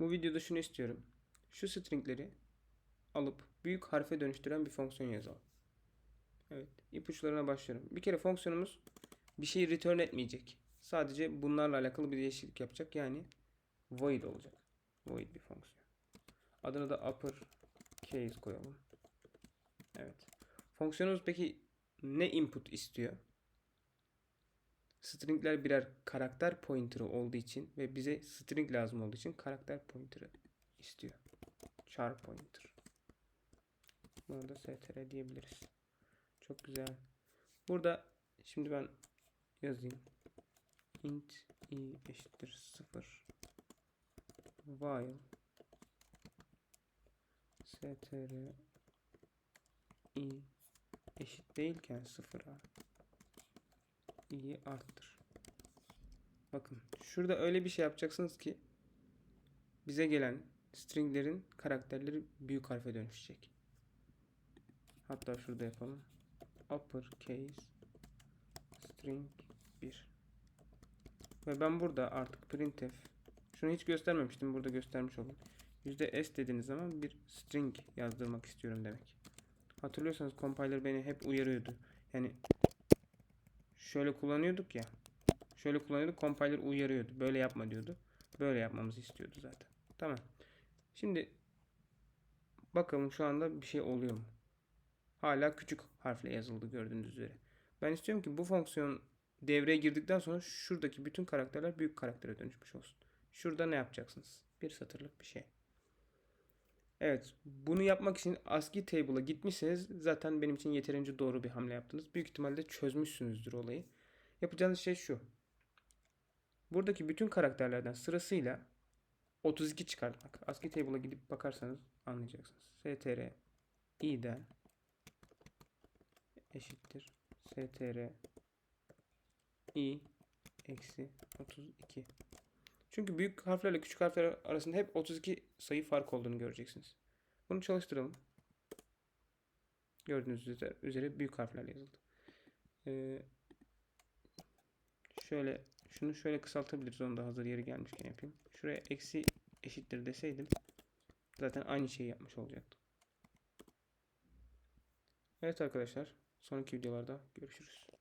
Bu videoda şunu istiyorum. Şu stringleri alıp büyük harfe dönüştüren bir fonksiyon yazalım. Evet, ipuçlarına başlıyorum. Bir kere fonksiyonumuz bir şeyi return etmeyecek. Sadece bunlarla alakalı bir değişiklik yapacak. Yani void olacak. Void bir fonksiyon. Adını da upper case koyalım. Evet. Fonksiyonumuz peki ne input istiyor? Stringler birer karakter pointer'ı olduğu için ve bize string lazım olduğu için karakter pointer'ı istiyor. Char pointer. Buna da str diyebiliriz. Çok güzel. Burada şimdi ben yazayım. int i eşittir 0 while str i eşit değilken 0'a i'yi arttır. Bakın şurada öyle bir şey yapacaksınız ki bize gelen stringlerin karakterleri büyük harfe dönüşecek. Hatta şurada yapalım. Uppercase string 1. Ve ben burada artık printf şunu hiç göstermemiştim. Burada göstermiş oldum. %s dediğiniz zaman bir string yazdırmak istiyorum demek. Hatırlıyorsanız compiler beni hep uyarıyordu. Yani şöyle kullanıyorduk ya. Şöyle kullanıyorduk. Compiler uyarıyordu. Böyle yapma diyordu. Böyle yapmamızı istiyordu zaten. Tamam. Şimdi bakalım şu anda bir şey oluyor mu? Hala küçük harfle yazıldı gördüğünüz üzere. Ben istiyorum ki bu fonksiyon devreye girdikten sonra şuradaki bütün karakterler büyük karaktere dönüşmüş olsun. Şurada ne yapacaksınız? Bir satırlık bir şey. Evet, bunu yapmak için ASCII table'a gitmişseniz zaten benim için yeterince doğru bir hamle yaptınız. Büyük ihtimalle çözmüşsünüzdür olayı. Yapacağınız şey şu. Buradaki bütün karakterlerden sırasıyla 32 çıkartmak. ASCII table'a gidip bakarsanız anlayacaksınız. str i'den eşittir str i eksi 32. Çünkü büyük harflerle küçük harfler arasında hep 32 sayı fark olduğunu göreceksiniz. Bunu çalıştıralım. Gördüğünüz üzere, büyük harflerle yazıldı. Ee, şöyle şunu şöyle kısaltabiliriz. Onu da hazır yeri gelmişken yapayım. Şuraya eksi eşittir deseydim zaten aynı şeyi yapmış olacaktım. Evet arkadaşlar. Sonraki videolarda görüşürüz.